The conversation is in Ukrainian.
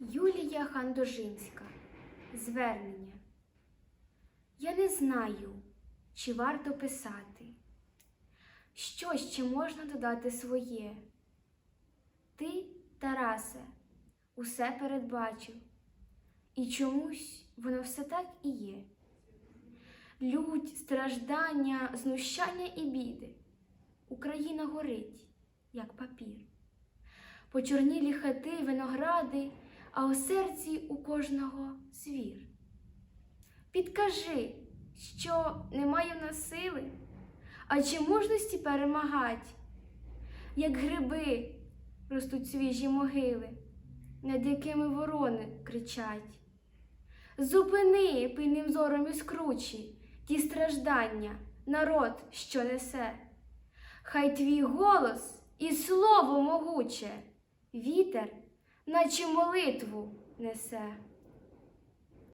Юлія Хандожинська. Звернення. Я не знаю, чи варто писати. Що ще можна додати своє? Ти, Тарасе, усе передбачив, і чомусь воно все так і є. Лють, страждання, знущання і біди. Україна горить, як папір. Почорнілі хати, виногради, а у серці у кожного звір. Підкажи, що немає в нас сили, а чи мужності перемагать, як гриби ростуть свіжі могили, над якими ворони кричать. Зупини пильним зором іскручі ті страждання, народ, що несе. Хай твій голос і слово могуче, вітер, наче молитву несе.